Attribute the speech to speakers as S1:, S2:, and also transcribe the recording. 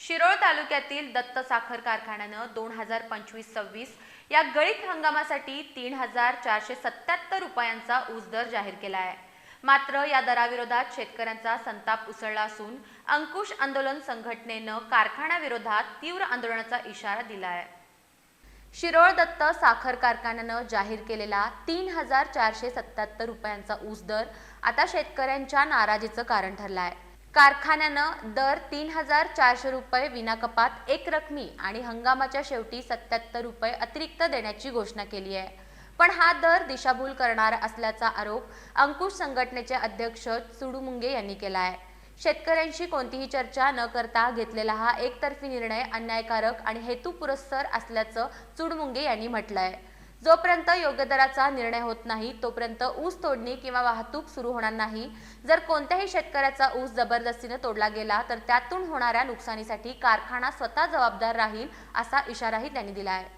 S1: शिरोळ तालुक्यातील दत्त साखर कारखान्यानं दोन हजार पंचवीस सव्वीस या गळीत हंगामासाठी तीन हजार चारशे सत्याहत्तर रुपयांचा ऊस दर जाहीर केला आहे. मात्र या दराविरोधात शेतकऱ्यांचा संताप उसळला असून अंकुश आंदोलन संघटनेनं कारखान्याविरोधात तीव्र आंदोलनाचा इशारा दिला आहे. शिरोळ दत्त साखर कारखान्यानं जाहीर केलेला तीन हजार चारशे सत्याहत्तर रुपयांचा ऊस दर आता शेतकऱ्यांच्या नाराजीचं कारण ठरला आहे. कारखान्यानं दर तीन हजार चारशे रुपये विनाकपात एक रकमी आणि हंगामाच्या शेवटी सत्याहत्तर रुपये अतिरिक्त देण्याची घोषणा केली आहे. पण हा दर दिशाभूल करणारा असल्याचा आरोप अंकुश संघटनेचे अध्यक्ष चुडुमुंगे यांनी केला आहे. शेतकऱ्यांशी कोणतीही चर्चा न करता घेतलेला हा एकतर्फी निर्णय अन्यायकारक आणि हेतुपुरस्सर असल्याचं चुडमुंगे यांनी म्हटलंय. जोपर्यंत योग्य दराचा निर्णय होत नाही तोपर्यंत ऊस तोडणी किंवा वाहतूक सुरू होणार नाही. जर कोणत्याही शेतकऱ्याचा ऊस जबरदस्तीने तोडला गेला तर त्यातून होणाऱ्या नुकसानीसाठी कारखाना स्वतः जबाबदार राहील असा इशाराही त्यांनी दिला आहे.